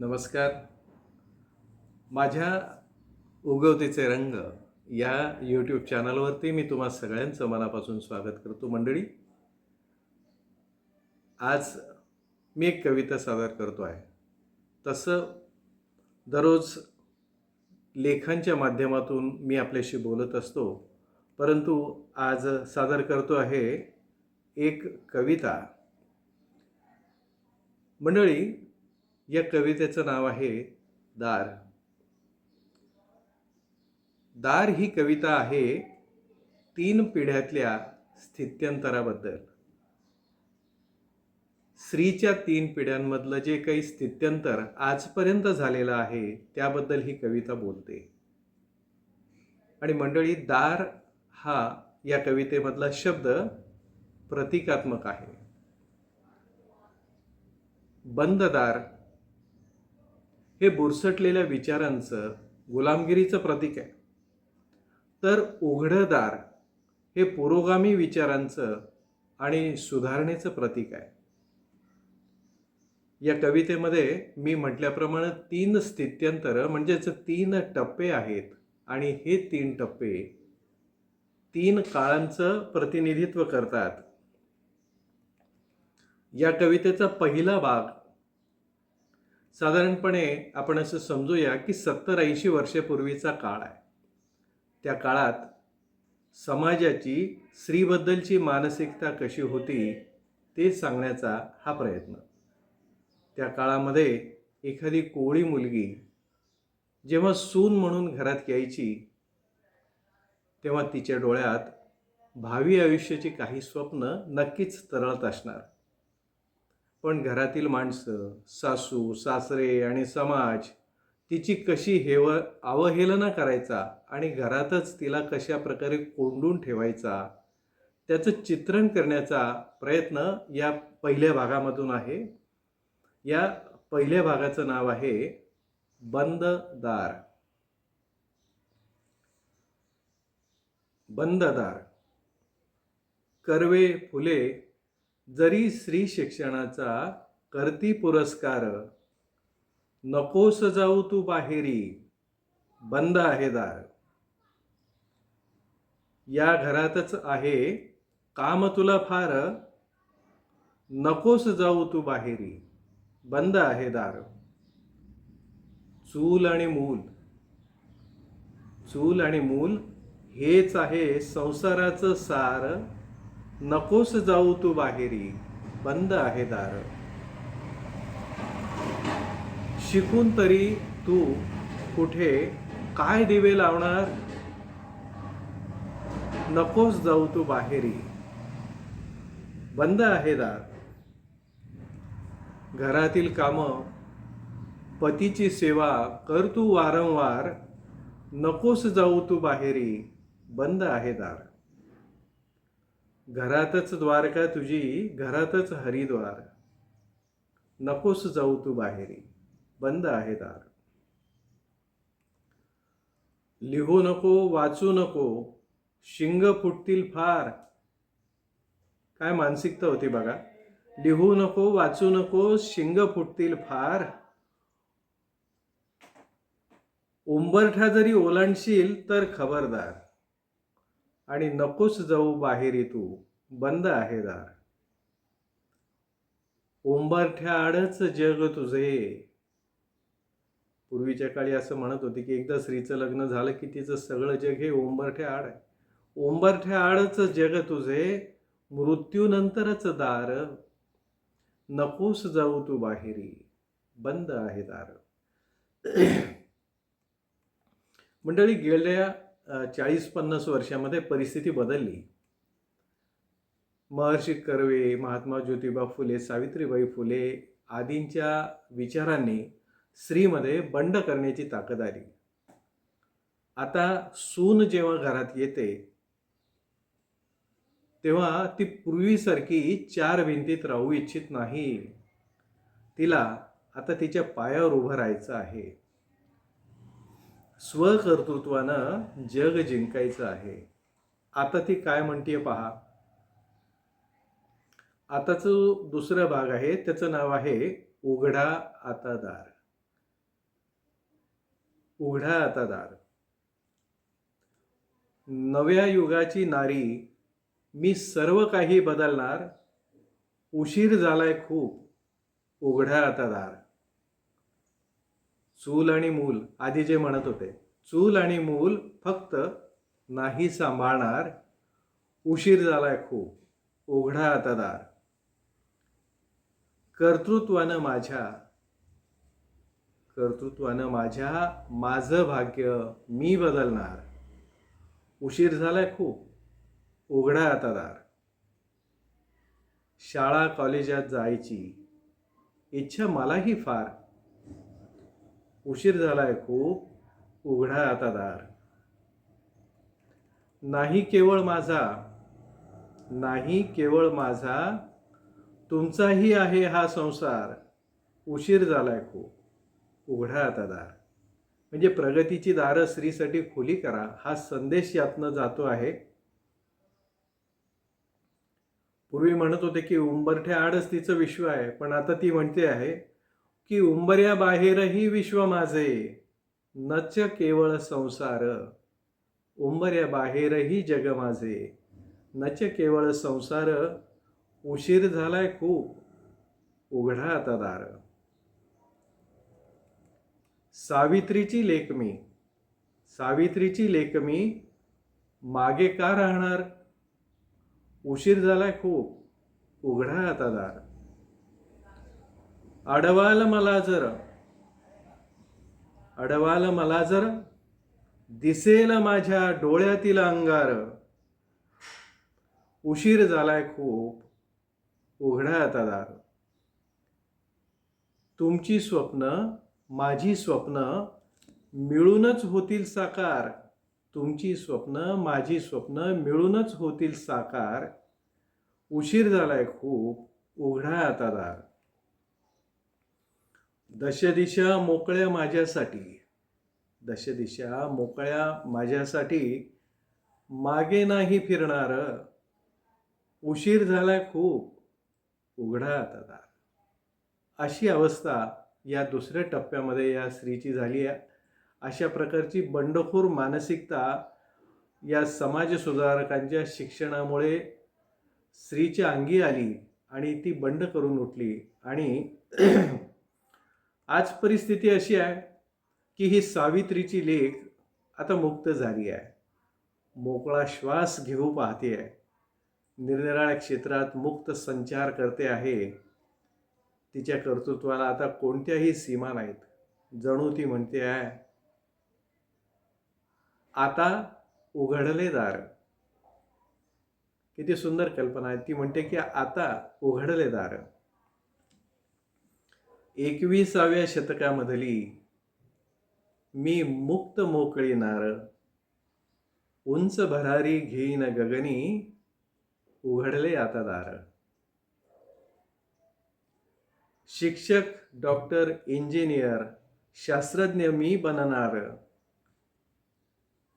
नमस्कार. माझ्या उगवतीचे रंग या यूट्यूब चॅनलवरती मी तुम्हा सगळ्यांचं मनापासून स्वागत करतो मंडळी. आज मी एक कविता सादर करतो आहे. तसं दररोज लेखांच्या माध्यमातून मी आपल्याशी बोलत असतो परंतु आज सादर करतो आहे एक कविता. मंडळी या कवितेचं नाव आहे दार. दार ही कविता आहे तीन पिढ्यातल्या स्थित्यंतराबद्दल. स्त्रीच्या तीन पिढ्यांमधलं जे काही स्थित्यंतर आजपर्यंत झालेलं आहे त्याबद्दल ही कविता बोलते. आणि मंडळी दार हा या कवितेमधला शब्द प्रतिकात्मक आहे. बंद दार हे बुरसटलेल्या विचारांचं गुलामगिरीचं प्रतीक आहे. तर उघडं दार हे पुरोगामी विचारांचं आणि सुधारणेचं प्रतीक आहे. या कवितेमध्ये मी म्हटल्याप्रमाणे तीन स्थित्यंतर म्हणजेच तीन टप्पे आहेत आणि हे तीन टप्पे तीन काळांचं प्रतिनिधित्व करतात. या कवितेचा पहिला भाग साधारणपणे आपण असं समजूया की सत्तर ऐंशी वर्षापूर्वीचा काळ आहे. त्या काळात समाजाची स्त्रीबद्दलची मानसिकता कशी होती ते सांगण्याचा हा प्रयत्न. त्या काळामध्ये एखादी कोळी मुलगी जेव्हा सून म्हणून घरात यायची तेव्हा तिच्या डोळ्यात भावी आयुष्याची काही स्वप्न नक्कीच तरळत असणार. पण घरातील माणसं सासू सासरे आणि समाज तिची कशी हेव अवहेलना करायचा आणि घरातच तिला कशा प्रकारे कोंडून ठेवायचा त्याचं चित्रण करण्याचा प्रयत्न या पहिल्या भागामधून आहे. या पहिल्या भागाचं नाव आहे बंद दार बंद दार कर्वे फुले जरी स्त्री शिक्षणाचा करती पुरस्कार नकोस जाऊ तू बाहेरी बंद आहे दार. या घरातच आहे काम तुला फार नकोस जाऊ तू बाहेरी बंद आहे दार. चूल आणि मूल. चूल आणि मूल हेच आहे संसाराचं सार नकोस जाऊ तू बाहेरी. बंद आहे दार. शिकून तरी तू कुठे? काय दिवे लावणार? नकोस जाऊ तू बाहेरी. बंद आहे दार. घरातील कामं पतीची सेवा कर तू वारंवार. नकोस जाऊ तू बाहेरी. बंद आहे दार. घरातच द्वारका तुझी घरातच हरिद्वार. नकोस जाऊ तू बाहेरी बंद आहे दार. लिहू नको वाचू नको शिंग फुटतील फार. काय मानसिकता होती बघा. लिहू नको वाचू नको शिंग फुटतील फार. उंबरठा जरी ओलांडशील तर खबरदार. आणि नकोस जाऊ बाहेरी तू बंद आहे दार. उंबरठ्याआडच जग तुझे. पूर्वीच्या काळी असं म्हणत होते की एकदा स्त्रीचं लग्न झालं की तिचं सगळं जग हे ओंबरठ्या आड आहे. ओंबरठ्या आडच जग तुझे मृत्यूनंतरच दार. नकोस जाऊ तू बाहेरी बंद आहे दार. मंडळी गेल्या चाळीस पन्नास वर्षामध्ये परिस्थिती बदलली. महर्षी कर्वे महात्मा ज्योतिबा फुले सावित्रीबाई फुले आदींच्या विचारांनी स्त्रीमध्ये बंड करण्याची ताकद आली. आता सून जेव्हा घरात येते तेव्हा ती पूर्वीसारखी चार भिंतीत राहू इच्छित नाही. तिला आता तिच्या पायावर उभं राहायचं आहे. स्वकर्तृत्वानं जग जिंकायचं आहे. आता ती काय म्हणते पहा. आताचं दुसरा भाग आहे त्याचं नाव आहे उघडा आता दार उघडा आता दार नव्या युगाची नारी मी सर्व काही बदलणार उशीर झालाय खूप उघडा आता दार चूल आणि मूल आधी जे म्हणत होते चूल आणि मूल फक्त नाही सांभाळणार उशीर झालाय खूप उघडा आता दार. कर्तृत्वानं माझ्या कर्तृत्वानं माझ्या माझं भाग्य मी बदलणार. उशीर झालाय खूप उघडा आता दार. शाळा कॉलेजात जायची इच्छा मलाही फार उशीर झालाय खूप. उघडा आता दार. नाही केवळ माझा नाही केवळ माझा तुमचाही आहे हा संसार. उशीर झालाय खूप. उघडा आता दार. म्हणजे प्रगतीची दारं स्त्रीसाठी खुली करा. हा संदेश यातनं जातो आहे. पूर्वी म्हणत होते की उंबरठ्या आडच तिचं विश्व आहे पण आता ती म्हणते आहे की उंबऱ्या बाहेरही विश्व माझे. नच केवळ संसार. उंबऱ्या बाहेरही जग माझे. नच केवळ संसार. उशीर झालाय खूप. उघडा आता दार. सावित्रीची लेख मी सावित्रीची लेख मी मागे का राहणार? उशीर झालाय खूप. उघडा आता दार. अडवाल मला जर. अडवाल मला जर. दिसेल माझ्या डोळ्यातील अंगार. उशीर झालाय खूप. उघडा आता दार. तुमची स्वप्न माझी स्वप्न मिळूनच होतील साकार. तुमची स्वप्न माझी स्वप्न मिळूनच होतील साकार. उशीर झालाय खूप. उघडा आता दार. दशदिशा मोकळ्या माझ्यासाठी. दशदिशा मोकळ्या माझ्यासाठी मागे नाही फिरणार. उशीर झालाय खूप. उघडा आता. दार अशी अवस्था या दुसऱ्या टप्प्यामध्ये या स्त्रीची झाली आहे. अशा प्रकारची बंडखोर मानसिकता या समाज सुधारकांच्या शिक्षणामुळे स्त्रीच्या अंगी आली आणि ती बंड करून उठली आणि आज परिस्थिती अशी आहे की ही सावित्रीची लेख आता मुक्त झाली आहे. मोकळा श्वास घेऊ पाहते आहे. निरनिराळ्या क्षेत्रात मुक्त संचार करते आहे. तिच्या कर्तृत्वाला आता कोणत्याही सीमा नाहीत. जणू ती म्हणते आहे आता उघडले दार. किती सुंदर कल्पना आहे. ती म्हणते की आता उघडले दार. एकविसाव्या शतकामधली मी मुक्त मोकळी नार उंच भरारी घेईन गगनी उघडले आता दार. शिक्षक डॉक्टर इंजिनियर शास्त्रज्ञ मी बनणार.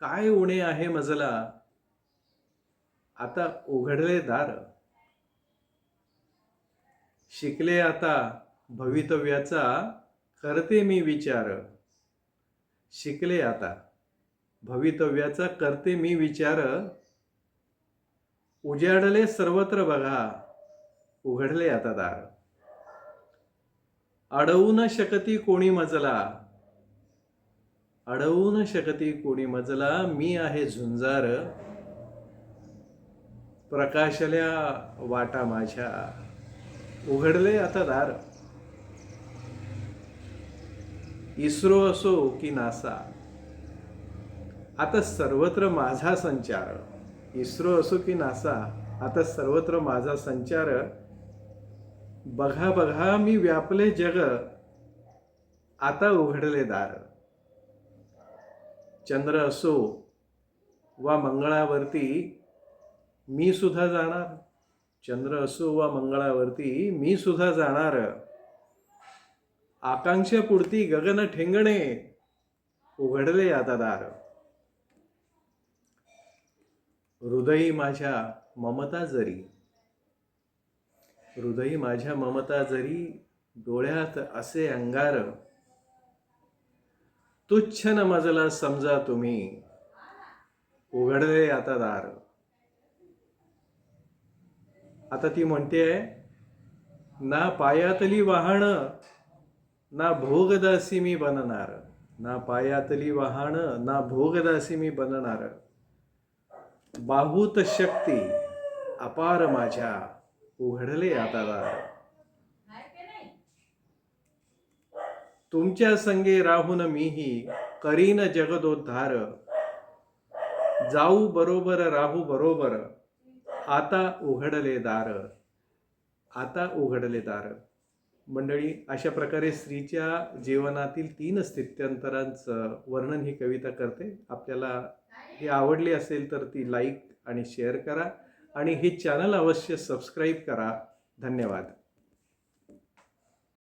काय उणे आहे मजला? आता उघडले दार. शिकले आता भवितव्याचा करते मी विचार. शिकले आता. भवितव्याचा करते मी विचार. उजाडले सर्वत्र बघा. उघडले आता दार. अडवू न शकती कोणी मजला. अडवू न शकती कोणी मजला. मी आहे झुंजार. प्रकाशल्या वाटा माझ्या. उघडले आता दार. इस्रो असो की नासा. आता सर्वत्र माझा संचार. इस्रो असो की नासा आता सर्वत्र माझा संचार. बघा बघा मी व्यापले जग आता उघडले दार. चंद्र असो वा मंगळावरती मी सुद्धा जाणार. चंद्र असो वा मंगळावरती मी सुद्धा जाणार. आकांक्षेपुरती गगन ठेंगणे उघडले आता दार. हृदयी माझ्या ममता जरी हृदयी माझ्या ममता जरी डोळ्यात असे अंगार तुच्छ न मजला समजा तुम्ही उघडले आता दार. आता ती म्हणते ना पायातली वाहणं ना भोगदासी मी बनणार ना पायातली वाहन ना भोगदासी मी बनणार. बाहूत शक्ती अपार माझ्या उघडले आता दार. तुमच्या संगे राहून मीही करीन जगदोद्धार. जाऊ बरोबर राहू बरोबर. आता उघडले दार. आता उघडले दार. मंडळी अशा प्रकारे स्त्रीच्या जीवनातील तीन स्थित्यंतरांचं वर्णन ही कविता करते. आपल्याला हे आवडली असेल तर ती लाईक आणि शेअर करा आणि हे चॅनल अवश्य सबस्क्राईब करा. धन्यवाद.